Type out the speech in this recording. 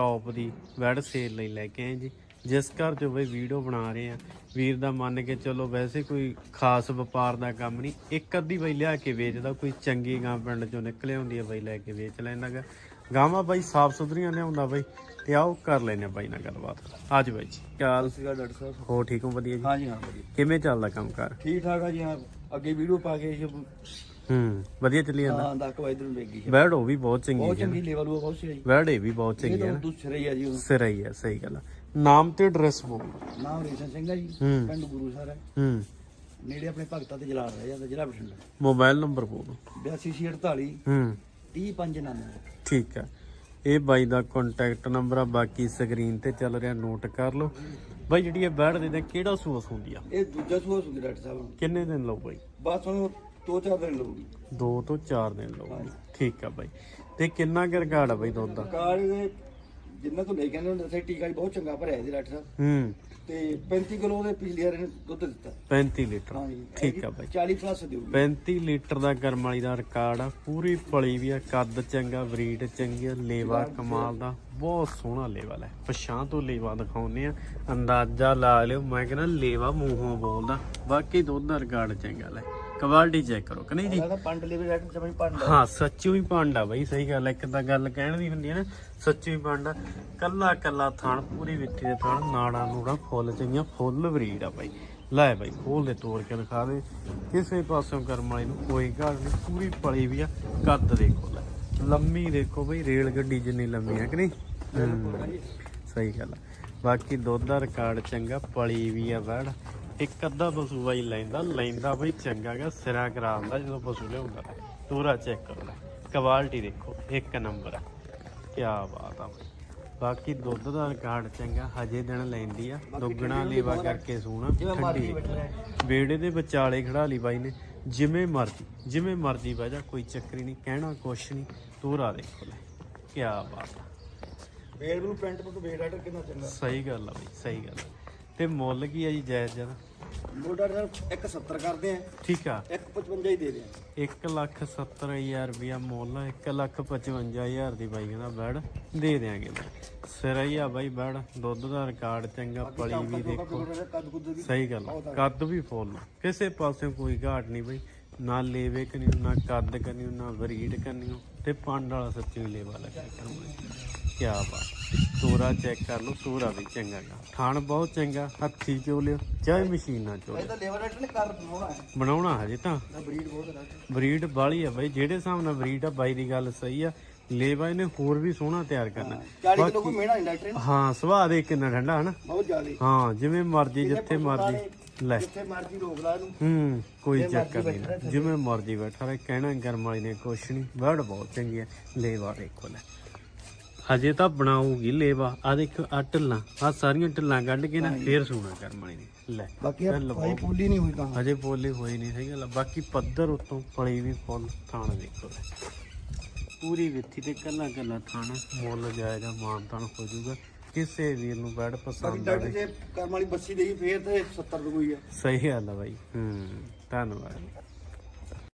Top ਦੀ wed sale ਲਈ ਲੈ ਕੇ ਆਏ ਜੀ। ਜਿਸ ਘਰ 'ਚੋਂ ਬਈ ਵੀਡੀਓ ਬਣਾ ਰਹੇ ਆ ਵੀਰ ਦਾ ਮੰਨ ਕੇ ਚਲੋ ਵੈਸੇ ਕੋਈ ਖਾਸ ਵਪਾਰ ਦਾ ਕੰਮ ਨਹੀਂ ਇੱਕ ਅੱਧੀ ਬਈ ਲਿਆ ਕੇ ਵੇਚਦਾ ਕੋਈ ਚੰਗੀ ਗਾਂ ਪਿੰਡ 'ਚੋਂ ਨਿਕਲੇ ਹੁੰਦੀ ਆ ਬਈ ਲੈ ਕੇ ਵੇਚ ਲੈਂਦਾਗਾ ਗਾਵਾਂ ਬਾਈ ਸਾਫ਼ ਸੁਥਰੀਆਂ ਲਿਆਉਂਦਾ ਬਾਈ ਤੇ ਆਓ ਕਰ ਲੈਨੇ ਬਾਈ ਨਾਲ ਗੱਲਬਾਤ। ਅੱਜ ਬਾਈ ਜੀ ਕਾਲ ਸੀਗਾ ਡਾਕਟਰ ਸਾਹਿਬ। ਹੋ ਠੀਕ ਹੋ? ਵਧੀਆ ਜੀ? ਹਾਂਜੀ ਹਾਂ ਵਧੀਆ। ਕਿਵੇਂ ਚੱਲਦਾ ਕੰਮ ਕਾਰ? ਠੀਕ ਠਾਕ ਆ ਜੀ ਹਾਂ। ਅੱਗੇ ਵੀਡੀਓ ਪਾ ਕੇ ਹੂੰ ਵਧੀਆ ਚੱਲੀ ਜਾਂਦਾ। ਹਾਂ ਦਾ ਕਵਾਇਦਰ ਨੂੰ ਲੱਗੀ ਸੀ ਵੈੜ ਉਹ ਵੀ ਬਹੁਤ ਚੰਗੀ ਬਹੁਤ ਹੈ ਚੰਗੀ ਲੈਵਲ ਉਹ ਬਹੁਤ ਸੀ ਜੀ ਵੈੜ ਇਹ ਵੀ ਬਹੁਤ ਇਹ ਚੰਗੀ ਹੈ ਤਾਂ ਨਾ। ਦੂਸਰੇ ਹੀ ਆ ਜੀ ਉਹ। ਸਿਰ ਹੀ ਹੈ ਸਹੀ ਗੱਲ ਆ। ਨਾਮ ਤੇ ਐਡਰੈਸ ਬੋਲ। ਨਾਮ ਰੇਸ਼ਮ ਸਿੰਘ ਆ ਜੀ ਹੂੰ। ਪਿੰਡ ਗੁਰੂ ਸਰ ਹੈ ਹੂੰ। ਨੇੜੇ ਆਪਣੇ ਭਗਤਾਂ ਤੇ ਜਲਾਲ ਰਹਿ ਜਾਂਦਾ ਜ਼ਿਲ੍ਹਾ ਬਠਿੰਡਾ। ਮੋਬਾਈਲ ਨੰਬਰ ਬੋਲ। 8248 ਹੂੰ। 3059 ਠੀਕ ਹੈ ਇਹ ਬਾਈ ਦਾ ਕੰਟੈਕਟ ਨੰਬਰ ਆ ਬਾਕੀ ਸਕਰੀਨ ਤੇ ਚੱਲ ਰਿਹਾ ਨੋਟ ਕਰ ਲਓ। ਬਾਈ ਜਿਹੜੀ ਇਹ ਬੈੜ ਦੇ ਦੇ ਕਿਹੜਾ ਸੂਸ ਹੁੰਦੀ ਆ? ਇਹ ਦੂਜਾ ਸੂਆ ਸੁਣਦੇ ਡਾਕਟਰ ਸਾਹਿਬ। ਕਿੰਨੇ ਦਿਨ ਲਓ ਬਾਈ? ਬਸ ਉਹਨੂੰ ਦੋ ਚਾਰ ਦਿਨ ਲਊਗੀ। 2 ਤੋਂ 4 ਦਿਨ ਲਓ ਠੀਕ ਆ ਬਾਈ। ਤੇ ਕਿੰਨਾ ਕੁ ਰਿਕਾਰਡ ਆ ਬਾਈ ਦੁੱਧ ਦਾ? ਜਿੰਨਾ ਤੋਂ ਲੈ ਕੇ ਆਉਂਦੇ ਸੀ ਟੀਕਾ ਵੀ ਬਹੁਤ ਚੰਗਾ ਭਰਿਆ ਇਹਦੇ ਡਾਕਟਰ ਸਾਹਿਬ। ਹੂੰ। ਤੇ 35 ਕਿਲੋ ਦੇ ਪਿਛਲੀ ਵਾਰ ਇਹਨੇ ਦੁੱਧ ਦਿੱਤਾ। 35 ਲੀਟਰ। ਹਾਂਜੀ। ਠੀਕ ਆ ਬਾਈ। 40 ਪਲੱਸ ਦਿਊਗੀ। 35 ਲੀਟਰ ਦਾ ਕਰਮ ਵਾਲੀ ਦਾ ਰਿਕਾਰਡ ਆ। ਪੂਰੀ ਪਲੀ ਵੀ ਆ। ਕੱਦ ਚੰਗਾ ਬਰੀਡ ਚੰਗੀ ਆ। ਲੇਵਾ ਕਮਾਲ ਦਾ। ਬਹੁਤ ਸੋਹਣਾ ਲੇਵਾ ਹੈ ਪਛਾਂ ਤੋਂ ਲੇਵਾ ਦਿਖਾਉਨੇ ਆ। ਅੰਦਾਜ਼ਾ ਲਾ ਲਿਓ। ਮੈਂ ਕਹਿੰਦਾ ਲੇਵਾ ਮੂੰਹੋਂ ਬੋਲਦਾ। ਬਾਕੀ ਦੁੱਧ ਦਾ ਰਿਕਾਰਡ ਚੰਗਾ ਲੈ। ਕੁਆਲਿਟੀ ਚੈੱਕ ਕਰੋ ਕਿ ਨਹੀਂ ਜੀ? ਇਹਦਾ ਪੰਡ ਲੈ ਵੀ ਡਾਕਟਰ ਸਮਝ ਪੰਡ ਹਾਂ ਸੱਚੂ ਹੀ ਪਾਂਡਾ ਬਈ ਸਹੀ ਗੱਲ ਹੈ ਇੱਕ ਤਾਂ ਗੱਲ ਕਹਿਣ ਦੀ ਹੁੰਦੀ ਹੈ ਨਾ ਸੱਚੂ ਹੀ ਪਾਂਡਾ ਕੱਲਾ ਕੱਲਾ ਥਣ ਪੂਰੀ ਵਿੱਥੀ ਦੇ ਥਣ ਨਾੜਾ ਨੂੜਾ ਫੁੱਲ ਚੰਗੀਆਂ ਫੁੱਲ ਬਰੀਡ ਆ ਬਾਈ। ਲੈ ਬਾਈ ਖੋਲ ਦੇ ਤੋੜ ਕੇ ਦਿਖਾ ਦੇ। ਕਿਸੇ ਪਾਸੋਂ ਕਰਮ ਵਾਲੀ ਨੂੰ ਕੋਈ ਘਾਟ ਨਹੀਂ ਪੂਰੀ ਪਲੀ ਵੀ ਆ ਕੱਦ ਦੇਖੋ ਲੈ। ਲੰਮੀ ਦੇਖੋ ਬਈ ਰੇਲ ਗੱਡੀ ਜਿੰਨੀ ਲੰਮੀ ਹੈ ਕਿ ਨਹੀਂ? ਸਹੀ ਗੱਲ ਆ। ਬਾਕੀ ਦੁੱਧ ਦਾ ਰਿਕਾਰਡ ਚੰਗਾ ਪਲੀ ਵੀ ਆ ਵੜ। ਇੱਕ ਅੱਧਾ ਪਸ਼ੂ ਬਾਈ ਲੈਂਦਾ ਲੈਂਦਾ ਬਈ ਚੰਗਾ ਗਾ ਸਿਰਾ ਕਰਾਉਂਦਾ ਜਦੋਂ ਪਸ਼ੂ ਲਿਆਉਂਦਾ ਪੂਰਾ ਚੈੱਕ ਕਰੋ ਲੈ ਕੁਆਲਿਟੀ ਦੇਖੋ ਇੱਕ ਨੰਬਰ ਆ। ਕੀ ਬਾਤ ਆ ਬਈ। ਬਾਕੀ ਦੁੱਧ ਦਾ ਰਿਕਾਰਡ ਚੰਗਾ ਹਜੇ ਦਿਨ ਲੈਂਦੀ ਆ। ਦੁੱਗਣਾ ਲੇਵਾ ਕਰਕੇ ਸੂਣਾ ਠੰਡੀ ਵੇੜੇ ਦੇ ਵਿਚਾਲੇ ਖੜਾ ਲਈ ਬਾਈ ਨੇ। ਜਿਵੇਂ ਮਰਜ਼ੀ ਜਿਵੇਂ ਮਰਜ਼ੀ ਬਹਿ ਜਾ ਕੋਈ ਚੱਕਰੀ ਨਹੀਂ ਕਹਿਣਾ ਕੁਛ ਨਹੀਂ। ਤੋਰਾ ਦੇਖੋ ਲੈ। ਕੀ ਬਾਤ ਆ। ਵੇੜ ਨੂੰ ਪੈਂਟ ਤੋਂ ਵੇੜ ਡਾਕਟਰ ਕਿੰਨਾ ਚੰਗਾ। ਸਹੀ ਗੱਲ ਆ ਬਈ ਸਹੀ ਗੱਲ ਆ। ਤੇ ਮੁੱਲ ਕੀ ਆ ਜੀ ਜਾਇਜ਼ ਜਰਾ ਮੋ ਡਾਕਟਰ ਸਾਹਿਬ 170 ਕਰਦੇ ਆ। ਠੀਕ ਆ। 155 ਹੀ ਦੇ ਦੇ 1 ਲੱਖ 70 ਹਜ਼ਾਰ ਰੁਪਇਆ ਮੁੱਲ ਆ 1 ਲੱਖ 55 ਹਜ਼ਾਰ ਦੀ ਬਾਈ ਕਹਿੰਦਾ ਬੈੜ ਦੇ ਦਿਆਂਗੇ ਸਿਰ ਹੀ ਆ ਬਾਈ ਬੈੜ ਦੁੱਧ ਦਾ ਰਿਕਾਰਡ ਚੰਗਾ ਪਲੀ ਵੀ ਦੇਖੋ। ਸਹੀ ਗੱਲ ਆ। ਕੱਦ ਵੀ ਫੁੱਲ ਕਿਸੇ ਪਾਸੇ ਕੋਈ ਘਾਟ ਨਹੀਂ ਬਈ। ਨਾ ਲੇਵੇ ਕਨੀ ਨਾ ਕੱਦ ਕਨੀ ਨਾ ਬਰੀਡ ਕਨੀ ਤੇ ਪੰਡ ਵਾਲਾ ਸੱਚੀ ਲੇਵਾ ਲੱਗਾ। ਕੀ ਬਾਤ ਤੋਰਾ ਚੈੱਕ ਕਰ ਲਓ ਤੋਰਾ ਵੀ ਚੰਗਾ ਗਾ। ਥਣ ਬਹੁਤ ਚੰਗਾ ਹੱਥੀ ਚੋ ਲਿਓ ਚਾਹੇ ਮਸ਼ੀਨ ਚੋ ਲਿਓ। ਤਾਂ ਨੇ ਕਰ ਬਣਾਉਣਾ ਹੈ। ਬਣਾਉਣਾ ਹਜੇ ਤਾਂ। ਨਾ ਬਰੀਡ ਬਹੁਤ ਹੈ ਬਰੀਡ ਬਾਲੀ ਆ ਬਾਈ ਜਿਹੜੇ ਹਿਸਾਬ ਨਾਲ ਬਰੀਡ ਆ ਬਾਈ ਦੀ ਗੱਲ ਸਹੀ ਆ। ਲੇਵਾ ਇਹਨੇ ਹੋਰ ਵੀ ਸੋਹਣਾ ਤਿਆਰ ਕਰਨਾ। 40 ਕਿਲੋ ਕੋ ਮੇਣਾ ਨਹੀਂ ਡਾਕਟਰ ਨੇ ਹਾਂ ਸੁਭਾਅ ਦੇ ਕਿੰਨਾ ਠੰਡਾ ਹਨਾ? ਬਹੁਤ ਜ਼ਿਆਦਾ। ਹਾਂ ਜਿਵੇਂ ਮਰਜ਼ੀ ਜਿੱਥੇ ਮਰਜ਼ੀ ਲੈ। ਜਿੱਥੇ ਮਰਜ਼ੀ ਰੋਕ ਲਾ ਇਹਨੂੰ। ਹੂੰ ਕੋਈ ਚੱਕਰ ਨਹੀਂ। ਜਿਵੇਂ ਮਰਜ਼ੀ ਬੈਠਾ ਰਹੇ ਕਹਿਣਾ ਗਰਮ ਵਾਲੀ ਨੇ ਕੁਛ ਨਹੀਂ। ਬਰਡ ਬਹੁਤ ਚੰਗੀ ਹੈ ਲੇਵਾ ਦੇਖੋ ਲੈ। ਹਜੇ ਤਾਂ ਬਣਾਉਗੀ ਲੇਵਾ। ਆ ਦੇਖੋ ਆ ਢਿੱਲਾਂ ਆ ਸਾਰੀਆਂ ਢਿੱਲਾਂ ਕੱਢ ਕੇ ਨਾ ਫੇਰ ਸੋਣਾ ਗਰਮ ਵਾਲੀ। ਨੇ ਲੈ ਬਾਕੀ ਭਾਈ ਪੋਲੀ ਨਹੀਂ ਹੋਈ ਤਾਂ। ਹਜੇ ਬੋਲੇ ਹੋਈ ਨਹੀਂ ਸਹੀ ਗੱਲ ਆ। ਬਾਕੀ ਪੱਧਰ ਉਤੋਂ ਪਲੀ ਵੀ ਫੁੱਲ ਥਾਣ ਦੇਖੋ। ਲੈ ਪੂਰੀ ਵਿੱਥੀ ਤੇ ਕੱਲਾ ਕੱਲਾ ਥਾਣ ਮੁੱਲ ਜਾਇਦਾ ਮਾਨਤਾਨ ਹੋ ਜਾਊਗਾ। ਕਿਸੇ ਵੀਰ ਨੂੰ ਬੈਡ ਬਾਕੀ ਪਸੰਦ ਡਾਕਟਰ ਆਵੇ। ਜੇ ਕਰਮ ਵਾਲੀ ਬੱਸੀ ਦੇਈ ਫੇਰ ਤੇ 70 ਰੁਪਏ ਹੈ ਸਹੀ ਗੱਲ ਆ ਬਾਈ। ਹੂੰ ਧੰਨਵਾਦ।